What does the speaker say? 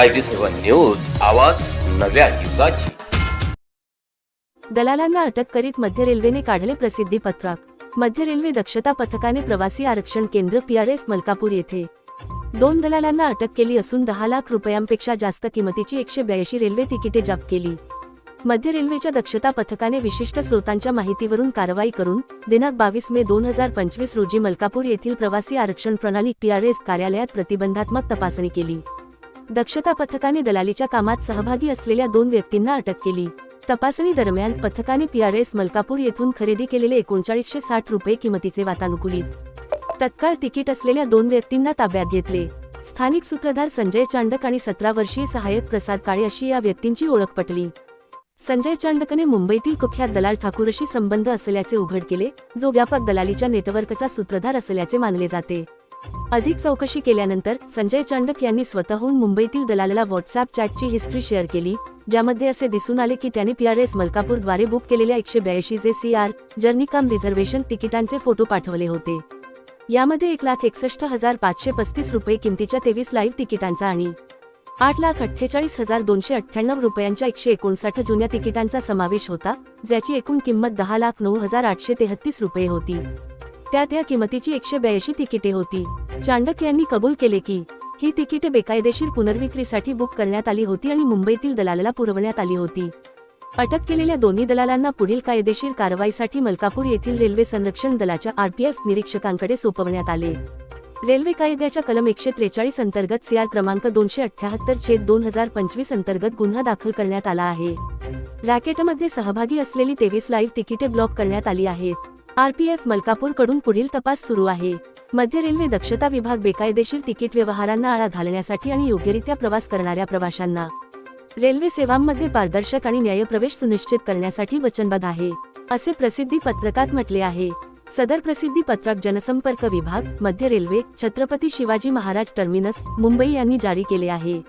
I T seven news आवाज नव्या युगाची. दलालांना अटक करीत मध्य रेल्वेने काढले प्रसिद्धी पत्रक. मध्य रेल्वे दक्षता पथकाने प्रवासी आरक्षण केंद्र पीआरएस मलकापूर येथे. दोन दलालांना अटक केली असून दहा लाख रुपयांपेक्षा जास्त किमतीची एकशे ब्याऐंशी रेल्वे तिकिटे जप्त केली. मध्य रेल्वेच्या दक्षता पथकाने विशिष्ट स्रोतांच्या माहितीवरून कारवाई करून दिनांक बावीस मे दोन हजार पंचवीस रोजी मलकापूर येथील प्रवासी आरक्षण प्रणाली पीआरएस कार्यालयात प्रतिबंधात्मक तपासणी केली. दक्षता पथकाने दलालीच्या कामात सहभागी असलेल्या दोन व्यक्तींना अटक केली. तपासणी दरम्यान पथकाने पीआरएस मलकापूर येथून खरेदी केलेले एकोणचाळीसशे साठ रुपये किमतीचे वातानुकूलित तत्काळ तिकीट असलेल्या दोन व्यक्तींना ताब्यात घेतले. स्थानिक सूत्रधार संजय चांडक आणि सतरा वर्षीय सहाय्यक प्रसाद काळे अशी या व्यक्तींची ओळख पटली. संजय चांडकने मुंबईतील कुख्यात दलाल ठाकूरशी संबंध असल्याचे उघड केले जो व्यापक दलालीच्या नेटवर्कचा सूत्रधार असल्याचे मानले जाते. अधिक चौकशी केल्यानंतर संजय चांडक यांनी स्वतःहून मुंबईतील दलालाला व्हॉट्सअप चॅटची हिस्ट्री शेअर केली ज्यामध्ये असे दिसून आले की त्याने पीआरएस मलकापूरद्वारे बुक केलेल्या एकशे ब्याऐंशी J C R journey cum reservation तिकिटांचे photo पाठवले होते. यामध्ये एक लाख एकसष्ट हजार पाचशे पस्तीस रुपये किमतीच्या तेवीस लाईव्ह तिकिटांचा आणि आठ लाख अठ्ठेचाळीस हजार दोनशे अठ्ठ्याण्णव रुपयांच्या एकशे एकोणसाठ जुन्या तिकिटांचा समावेश होता ज्याची एकूण किंमत दहा लाख नऊ हजार आठशे तेहतीस रुपये होती. त्यात या किमतीची एकशे ब्याऐंशी तिकिटे होती. चांडक यांनी कबूल केले की ही तिकिटे बेकायदेशीर पुनर्विक्रीसाठी बुक करण्यात आली होती आणि मुंबईतील दलालाला पुरवण्यात आली होती. अटक केलेल्या दोन्ही दलालांना पुढील कायदेशीर कारवाईसाठी मलकापूर येथील रेल्वे संरक्षण दलाच्या आरपीएफ निरीक्षकांकडे सोपवण्यात आले. रेल्वे कायद्याच्या कलम एकशे त्रेचाळीस अंतर्गत सीआर क्रमांक दोनशे अठ्याहत्तर छेद दोन हजार पंचवीस अंतर्गत गुन्हा दाखल करण्यात आला आहे. रॅकेटमध्ये सहभागी असलेली तेवीस लाईव्ह तिकिटे ब्लॉक करण्यात आली आहेत. आरपीएफ मलकापूरकडून पुढील तपास सुरू आहे. मध्य रेल्वे दक्षता विभाग बेकायदेशीर तिकीट व्यवहारांना आळा घालण्यासाठी आणि योग्यरित्या प्रवास करणाऱ्या प्रवाशांना. रेल्वे सेवांमध्ये पारदर्शक आणि न्यायप्रवेश सुनिश्चित करण्यासाठी वचनबद्ध आहे असे प्रसिद्धी पत्रकात म्हटले आहे. सदर प्रसिद्धी पत्रक जनसंपर्क विभाग मध्य रेल्वे छत्रपती शिवाजी महाराज टर्मिनस मुंबई यांनी जारी केले आहे.